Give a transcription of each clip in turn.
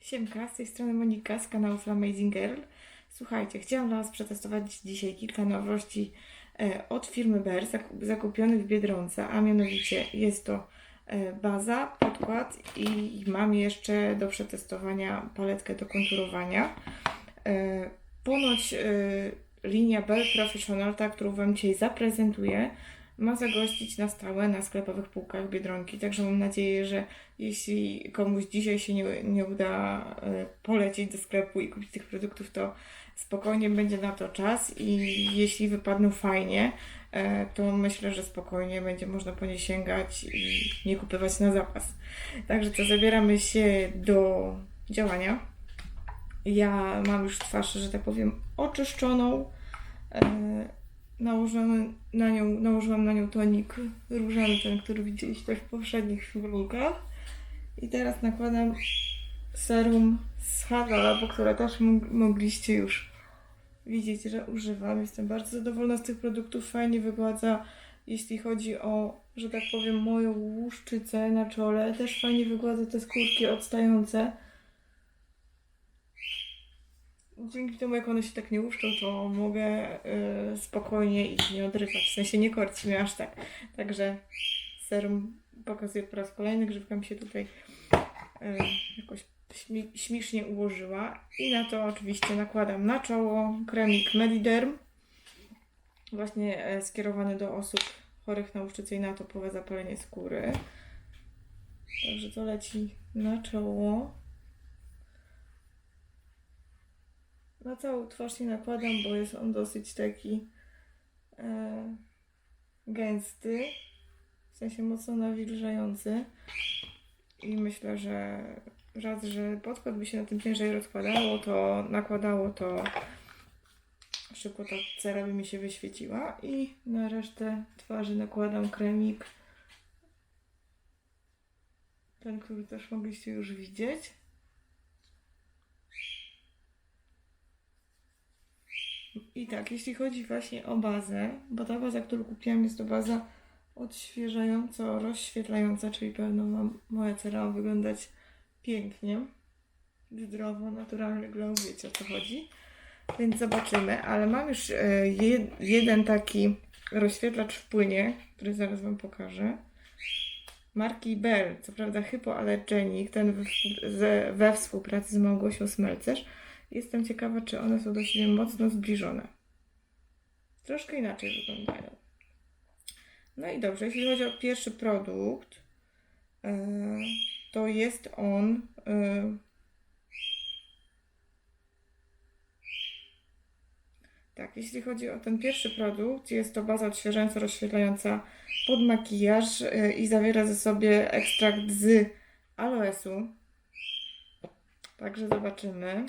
Siemka, z tej strony Monika z kanału Amazing Girl. Słuchajcie, chciałam dla Was przetestować dzisiaj kilka nowości e, od firmy Bear zakup- zakupionych w Biedronce, a mianowicie jest to e, baza, podkład i mam jeszcze do przetestowania paletkę do konturowania. Ponoć e, linia Bell Professional, ta, którą Wam dzisiaj zaprezentuję, ma zagościć na stałe na sklepowych półkach Biedronki, także mam nadzieję, że jeśli komuś dzisiaj się nie, nie uda e, polecieć do sklepu i kupić tych produktów, to spokojnie będzie na to czas i jeśli wypadną fajnie, e, to myślę, że spokojnie będzie można po nie sięgać i nie kupywać na zapas. Także to zabieramy się do działania. Ja mam już twarz, że tak powiem, oczyszczoną. E, nałożyłam na nią, nałożyłam na nią tonik różany, ten, który widzieliście w poprzednich filmikach. I teraz nakładam serum z Havel'a, które też mogliście już widzieć, że używam. Jestem bardzo zadowolona z tych produktów. Fajnie wygładza, jeśli chodzi o, że tak powiem, moją łuszczycę na czole. Też fajnie wygładza te skórki odstające. Dzięki temu, jak one się tak nie łuszczą, to mogę y, spokojnie ich nie odrywać. W sensie nie korci mnie aż tak. Także serum pokazuję po raz kolejny. Grzywka mi się tutaj y, jakoś śmi- śmiesznie ułożyła. I na to oczywiście nakładam na czoło kremik Mediderm. Właśnie e, skierowany do osób chorych na łuszczycę i na topowe zapalenie skóry. Także to leci na czoło. Na całą twarz nie nakładam, bo jest on dosyć taki e, gęsty, w sensie mocno nawilżający. I myślę, że raz, że podkład by się na tym ciężej rozkładało, to nakładało to szybko ta cera by mi się wyświeciła. I na resztę twarzy nakładam kremik. Ten, który też mogliście już widzieć. I tak, jeśli chodzi właśnie o bazę, bo ta baza, którą kupiłam, jest to baza odświeżająco rozświetlająca, czyli pewno mam, moja cera ma wyglądać pięknie, zdrowo, naturalny glow, wiecie o co chodzi. Więc zobaczymy, ale mam już e, je, jeden taki rozświetlacz w płynie, który zaraz Wam pokażę. Marki Bell, co prawda hypoallergenic, ten we, we współpracy z Małgosią Smelcerz. Jestem ciekawa, czy one są do siebie mocno zbliżone. Troszkę inaczej wyglądają. No i dobrze, jeśli chodzi o pierwszy produkt, e, to jest on. e, Tak, jeśli chodzi o ten pierwszy produkt, jest to baza odświeżająca, rozświetlająca pod makijaż e, i zawiera ze sobie ekstrakt z aloesu. Także zobaczymy.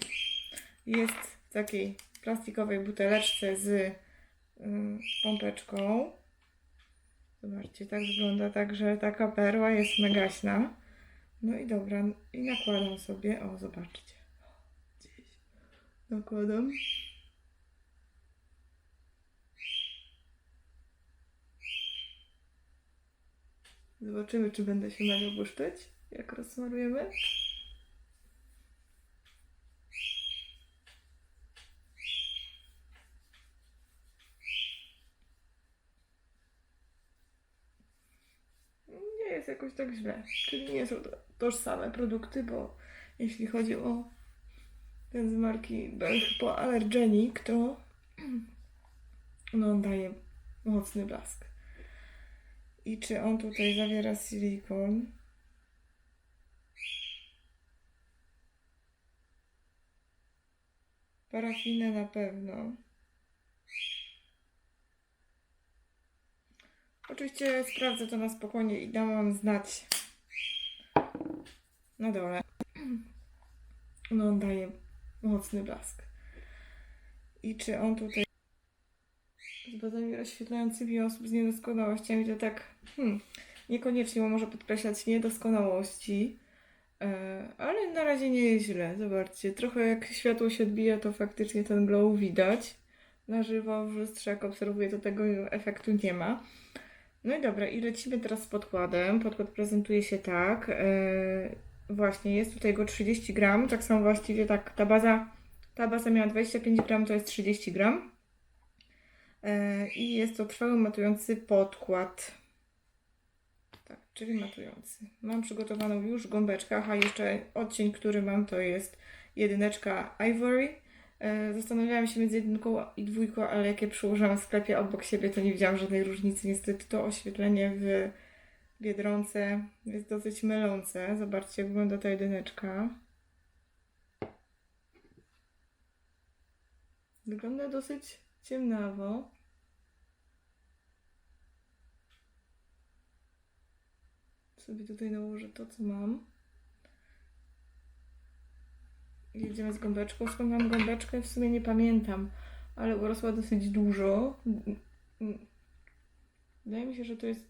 Jest w takiej plastikowej buteleczce z ym, pompeczką. Zobaczcie, tak wygląda, także taka perła jest megaśna. No i dobra, i nakładam sobie, o zobaczcie. Gdzieś nakładam. Zobaczymy, czy będę się mega błyszczeć, jak rozsmarujemy. nie jest jakoś tak źle. Czyli nie są to tożsame produkty, bo jeśli chodzi o ten z marki Bell Hypoallergenic, to no on daje mocny blask. I czy on tutaj zawiera silikon? Parafinę na pewno. Oczywiście sprawdzę to na spokojnie i dam wam znać na dole. No on daje mocny blask. I czy on tutaj z bazami rozświetlającymi osób z niedoskonałościami to tak hmm, niekoniecznie bo może podkreślać niedoskonałości, e, ale na razie nie jest źle. Zobaczcie, trochę jak światło się odbija, to faktycznie ten glow widać. na żywo w lustrze, jak obserwuję, to tego efektu nie ma. No i dobra, i lecimy teraz z podkładem. Podkład prezentuje się tak. e, właśnie, jest tutaj go 30 gram. Tak samo właściwie tak, ta baza, ta baza miała 25 gram, to jest 30 gram. E, I jest to trwały matujący podkład. Tak, czyli matujący. Mam przygotowaną już gąbeczkę. Aha, jeszcze odcień, który mam, to jest jedyneczka Ivory. E, Zastanawiałam się między jedynką i dwójką, ale jak je przyłożyłam w sklepie obok siebie, to nie widziałam żadnej różnicy. Niestety to oświetlenie w Biedronce jest dosyć mylące. Zobaczcie, jak wygląda ta jedyneczka. Wygląda dosyć ciemnawo. Sobie tutaj nałożę to, co mam. Jedziemy z gąbeczką. Skąd gąbeczkę? W sumie nie pamiętam, ale urosła dosyć dużo. Wydaje mi się, że to jest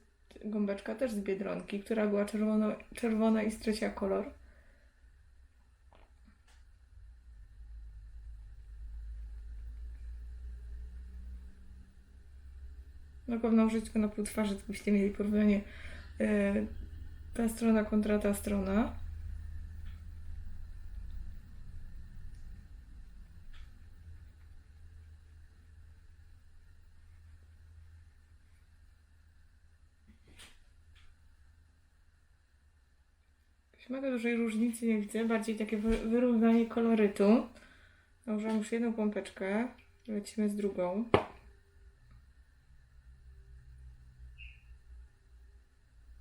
gąbeczka też z Biedronki, która była czerwono, czerwona i straciła kolor. Na pewno użyć tylko na pół twarzy, żebyście mieli porównanie e, ta strona kontra ta strona. Mega dużej różnicy nie widzę, bardziej takie wy- wyrównanie kolorytu. Nałożyłam już jedną pompeczkę, lecimy z drugą.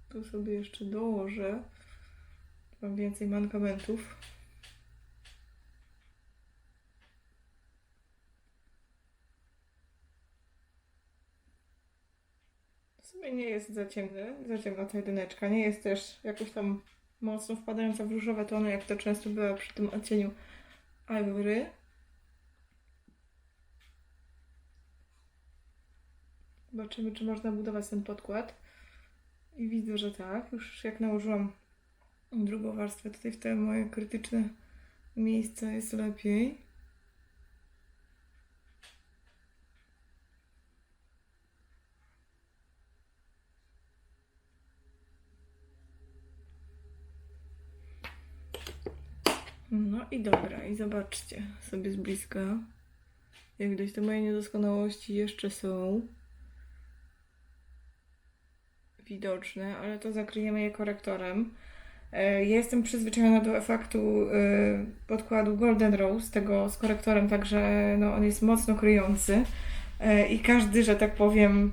Tu sobie jeszcze dołożę. Mam więcej mankamentów. Sumie nie jest za ciemny, za ciemna ta jedyneczka. Nie jest też jakoś tam mocno wpadająca w różowe tony, jak to często bywa przy tym odcieniu Ivory. Zobaczymy, czy można budować ten podkład. I widzę, że tak. Już jak nałożyłam drugą warstwę tutaj w te moje krytyczne miejsca jest lepiej. No i zobaczcie sobie z bliska, jak gdzieś te moje niedoskonałości jeszcze są widoczne, ale to zakryjemy je korektorem. E, Ja jestem przyzwyczajona do efektu e, podkładu Golden Rose, tego z korektorem, także no, on jest mocno kryjący E, i każdy, że tak powiem,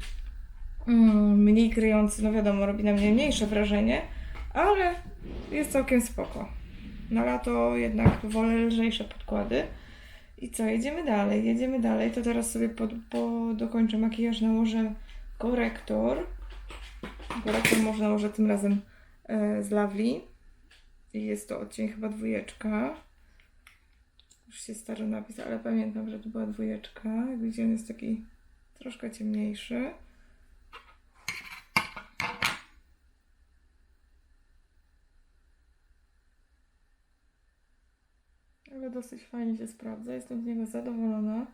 mm, mniej kryjący, no wiadomo, robi na mnie mniejsze wrażenie, ale jest całkiem spoko. Na lato jednak wolę lżejsze podkłady. I co, jedziemy dalej, jedziemy dalej. To teraz sobie pod, po, dokończę makijaż, nałożę korektor. Korektor może nałożę tym razem e, z Lovely. I jest to odcień chyba dwójeczka. Już się stary napis, ale pamiętam, że to była dwójeczka. Jak widzicie, on jest taki troszkę ciemniejszy. Ale dosyć fajnie się sprawdza. Jestem z niego zadowolona.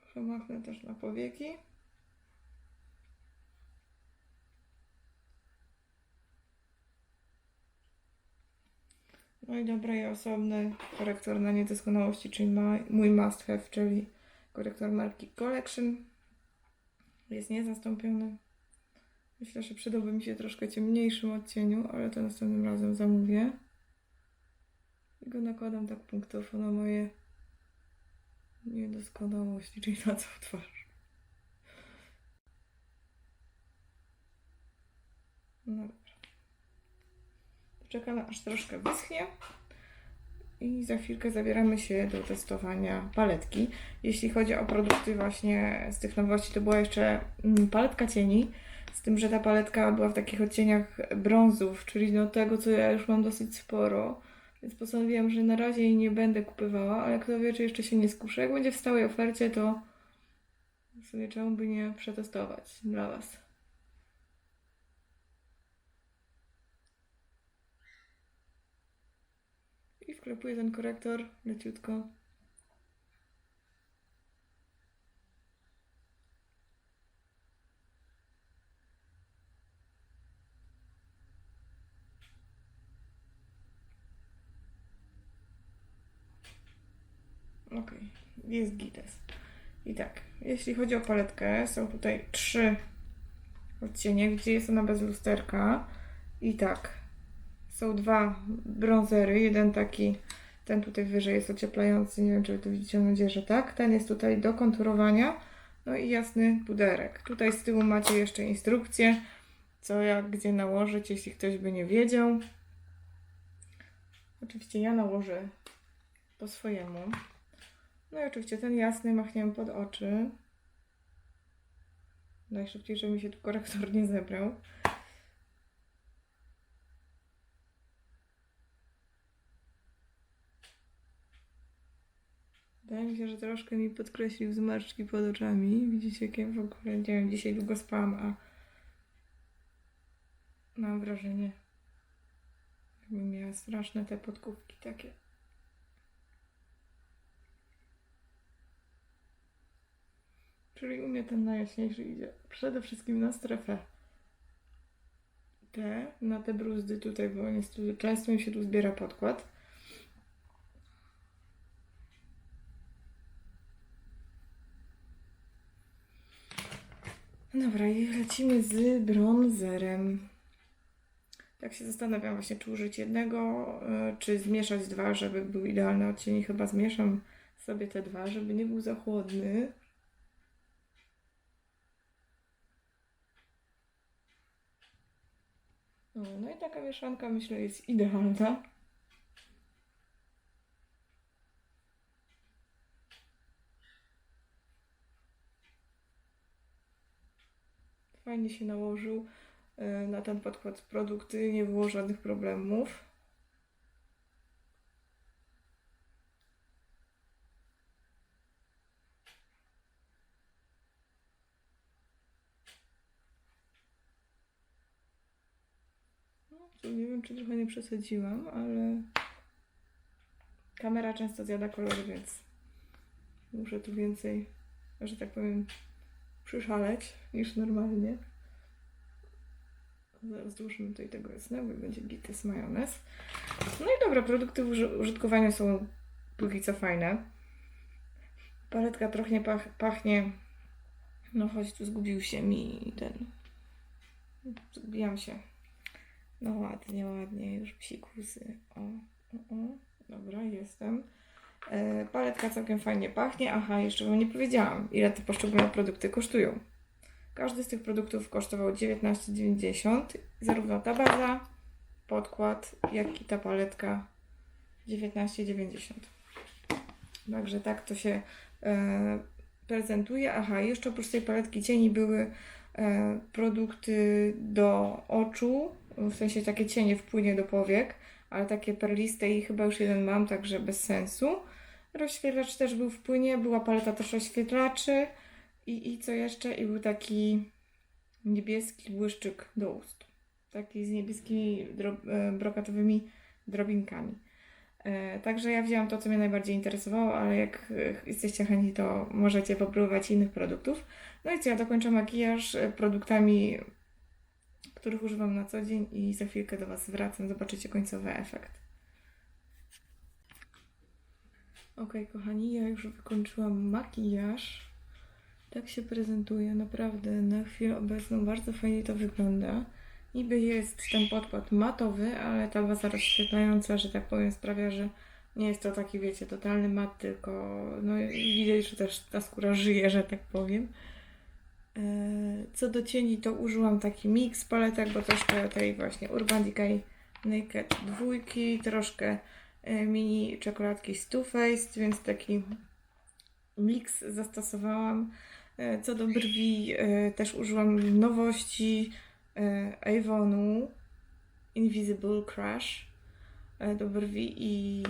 Trochę machnę też na powieki. No i dobra, i osobny korektor na niedoskonałości, czyli mój must have, czyli korektor marki Collection. Jest niezastąpiony. Myślę, że przydałby mi się troszkę ciemniejszym odcieniu, ale to następnym razem zamówię. I go nakładam tak punktowo na moje niedoskonałości, czyli na całą twarz. No. Czekamy aż troszkę wyschnie. I za chwilkę zabieramy się do testowania paletki. Jeśli chodzi o produkty właśnie z tych nowości, to była jeszcze mm, paletka cieni. Z tym, że ta paletka była w takich odcieniach brązów, czyli no tego, co ja już mam dosyć sporo. Więc postanowiłam, że na razie jej nie będę kupywała, ale kto wie, czy jeszcze się nie skuszę. Jak będzie w stałej ofercie, to W sumie czemu by nie przetestować dla Was. I wklepuję ten korektor leciutko. Okej, jest gites. I tak, jeśli chodzi o paletkę, są tutaj trzy odcienie, gdzie jest ona bez lusterka. I tak, są dwa brązery, jeden taki, ten tutaj wyżej jest ocieplający, nie wiem czy wy to widzicie, mam nadzieję, że tak. Ten jest tutaj do konturowania, no i jasny puderek. Tutaj z tyłu macie jeszcze instrukcję, co jak, gdzie nałożyć, jeśli ktoś by nie wiedział. Oczywiście ja nałożę po swojemu. No i oczywiście ten jasny machniemy pod oczy. Najszybciej, żeby mi się tu korektor nie zebrał. Wydaje się, że troszkę mi podkreślił zmarszczki pod oczami. Widzicie, jak ja w ogóle, nie wiem, dzisiaj długo spałam, a mam wrażenie, jakbym miała straszne te podkówki takie. Czyli u mnie ten najjaśniejszy idzie przede wszystkim na strefę T, na te bruzdy tutaj, bo niestety często mi się tu zbiera podkład. Dobra, i lecimy z bronzerem. Tak się zastanawiam właśnie, czy użyć jednego, y, czy zmieszać dwa, żeby był idealny odcień. Chyba zmieszam sobie te dwa, żeby nie był za chłodny. No, no i taka mieszanka myślę jest idealna. Fajnie się nałożył y, na ten podkład produkty, nie było żadnych problemów. No, nie wiem, czy trochę nie przesadziłam, ale kamera często zjada kolory, więc muszę tu więcej, że tak powiem, przyszaleć niż normalnie. Zaraz dłużymy tutaj tego jasnego i będzie gites majonez. No i dobra, produkty uży- użytkowania są póki co fajne. Paletka trochę pach pachnie, no choć tu zgubił się mi ten, zgubiłam się. No ładnie, ładnie, już psikusy. O, o, o. Dobra, jestem. E, paletka całkiem fajnie pachnie. Aha, jeszcze wam nie powiedziałam, ile te poszczególne produkty kosztują. Każdy z tych produktów kosztował 19,90. Zarówno ta baza, podkład, jak i ta paletka 19,90. Także tak to się e, prezentuje. Aha, jeszcze oprócz tej paletki cieni były e, produkty do oczu, w sensie takie cienie w płynie do powiek, ale takie perliste i chyba już jeden mam, także bez sensu. Rozświetlacz też był w płynie, była paleta też rozświetlaczy i, i co jeszcze? I był taki niebieski błyszczyk do ust. Taki z niebieskimi e, brokatowymi drobinkami. E, Także ja wzięłam to, co mnie najbardziej interesowało, ale jak e, jesteście chętni, to możecie popróbować innych produktów. No i co, ja dokończę makijaż e, produktami, których używam na co dzień i za chwilkę do Was wracam, zobaczycie końcowy efekt. Ok, kochani, ja już wykończyłam makijaż. Tak się prezentuje, naprawdę na chwilę obecną bardzo fajnie to wygląda. Niby jest ten podkład matowy, ale ta baza rozświetlająca, że tak powiem, sprawia, że nie jest to taki, wiecie, totalny mat, tylko no, widać, że też ta skóra żyje, że tak powiem. E, Co do cieni, to użyłam taki miks paletek, bo troszkę tej właśnie Urban Decay Naked dwójki, troszkę mini czekoladki z Too Faced, więc taki miks zastosowałam. E, Co do brwi, e, też użyłam nowości e, Avonu Invisible Crush e, do brwi i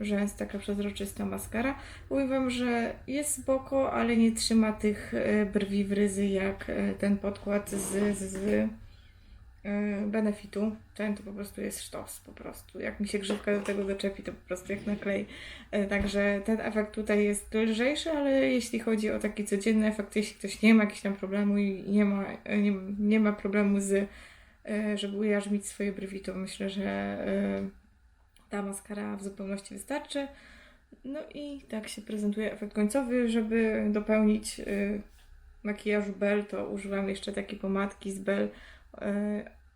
rzęs, taka przezroczysta maskara. Powiem Wam, że jest spoko, ale nie trzyma tych e, brwi w ryzy jak e, ten podkład z, z, z e, Benefitu. Ten to po prostu jest sztos, po prostu. Jak mi się grzywka do tego doczepi, to po prostu jak naklej. E, Także ten efekt tutaj jest lżejszy, ale jeśli chodzi o taki codzienny efekt, jeśli ktoś nie ma jakiegoś tam problemu i nie ma, e, nie, nie ma problemu z, żeby ujarzmić swoje brwi, to myślę, że ta maskara w zupełności wystarczy. No i tak się prezentuje efekt końcowy. Żeby dopełnić y, makijażu Bell, to używam jeszcze takiej pomadki z Bell y,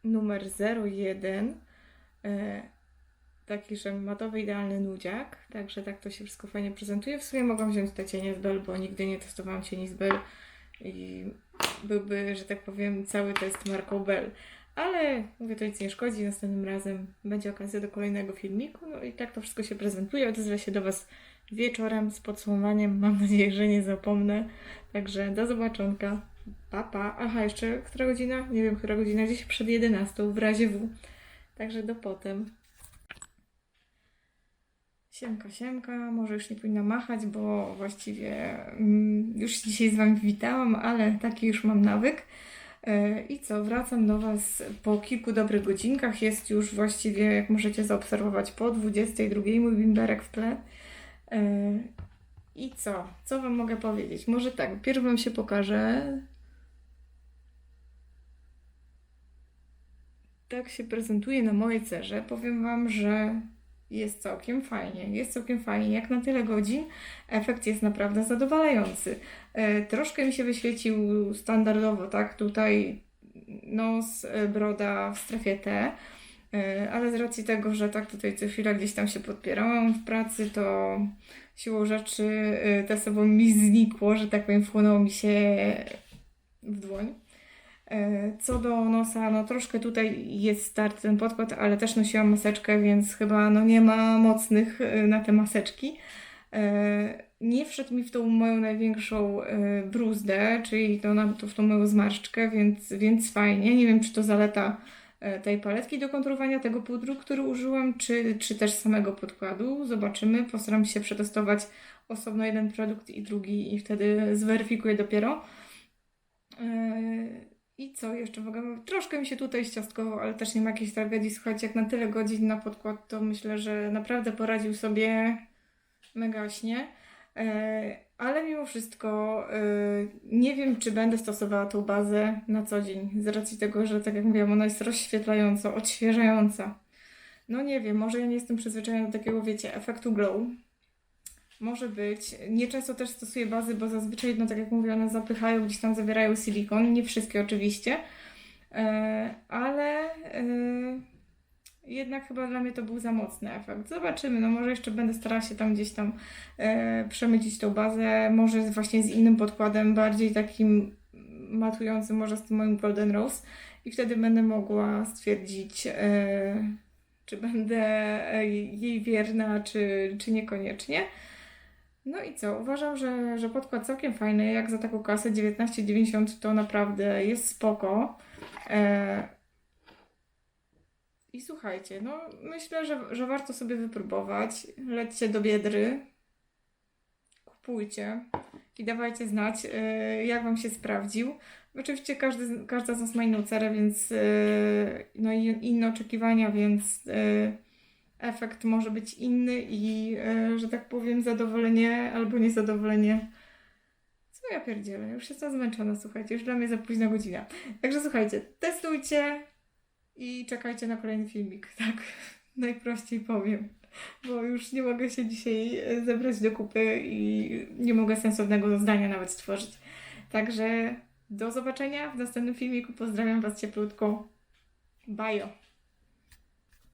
numer 01. Y, taki, że matowy idealny nudziak. Także tak to się wszystko fajnie prezentuje. W sumie mogłam wziąć te cienie z Bell, bo nigdy nie testowałam cieni z Bell i byłby, że tak powiem, cały test marką Bell. Ale mówię, to nic nie szkodzi. Następnym razem będzie okazja do kolejnego filmiku. No i tak to wszystko się prezentuje. Odezwę się do Was wieczorem z podsumowaniem. Mam nadzieję, że nie zapomnę. Także do zobaczonka. Pa, pa. Aha, jeszcze która godzina? Nie wiem, która godzina. Gdzieś przed 11 w razie W. Także do potem. Siemka, siemka. Może już nie powinna machać, bo właściwie mm, już dzisiaj z Wami witałam, ale taki już mam nawyk. E, I co, wracam do Was po kilku dobrych godzinkach. Jest już właściwie, jak możecie zaobserwować, po 22 mój bimberek w tle. E, I co? Co Wam mogę powiedzieć? Może tak, pierw Wam się pokażę. Tak się prezentuje na mojej cerze. Powiem Wam, że jest całkiem fajnie. Jest całkiem fajnie. Jak na tyle godzin, efekt jest naprawdę zadowalający. E, Troszkę mi się wyświecił standardowo, tak? Tutaj nos, e, broda w strefie T, e, ale z racji tego, że tak tutaj co chwila gdzieś tam się podpierałam w pracy, to siłą rzeczy te sobą mi znikło, że tak powiem, wchłonęło mi się w dłoń. E, Co do nosa, no troszkę tutaj jest start ten podkład, ale też nosiłam maseczkę, więc chyba no nie ma mocnych e, na te maseczki. E, Nie wszedł mi w tą moją największą bruzdę, czyli to, to w tą moją zmarszczkę, więc, więc fajnie. Nie wiem, czy to zaleta tej paletki do konturowania tego pudru, który użyłam, czy, czy też samego podkładu. Zobaczymy. Postaram się przetestować osobno jeden produkt i drugi i wtedy zweryfikuję dopiero. I co jeszcze mogę? Troszkę mi się tutaj ściastkował, ale też nie ma jakiejś tragedii. Słuchajcie, jak na tyle godzin na podkład, to myślę, że naprawdę poradził sobie megaśnie. E, Ale mimo wszystko e, nie wiem, czy będę stosowała tą bazę na co dzień, z racji tego, że tak jak mówiłam, ona jest rozświetlająca, odświeżająca. No nie wiem, może ja nie jestem przyzwyczajona do takiego, wiecie, efektu glow. Może być. Nieczęsto też stosuję bazy, bo zazwyczaj, no tak jak mówię, one zapychają, gdzieś tam zawierają silikon. Nie wszystkie oczywiście. E, ale e, jednak chyba dla mnie to był za mocny efekt. Zobaczymy. No może jeszcze będę starała się tam gdzieś tam e, przemycić tą bazę. Może właśnie z innym podkładem, bardziej takim matującym, może z tym moim Golden Rose. I wtedy będę mogła stwierdzić, czy będę jej wierna, czy, czy niekoniecznie. No i co? Uważam, że, że podkład całkiem fajny. Jak za taką kasę 19,90 to naprawdę jest spoko. E... I słuchajcie, no myślę, że, że warto sobie wypróbować. Lećcie do Biedry, kupujcie i dawajcie znać, e, jak Wam się sprawdził. Oczywiście każdy, każda z nas ma inną cerę, więc e, no i inne oczekiwania, więc e, efekt może być inny i, e, że tak powiem, zadowolenie albo niezadowolenie. Co ja pierdzielę? Już jestem zmęczona, słuchajcie, już dla mnie za późna godzina. Także słuchajcie, testujcie i czekajcie na kolejny filmik, tak? Najprościej powiem, bo już nie mogę się dzisiaj e, zebrać do kupy i nie mogę sensownego zdania nawet stworzyć. Także do zobaczenia w następnym filmiku. Pozdrawiam Was cieplutko. Bajo.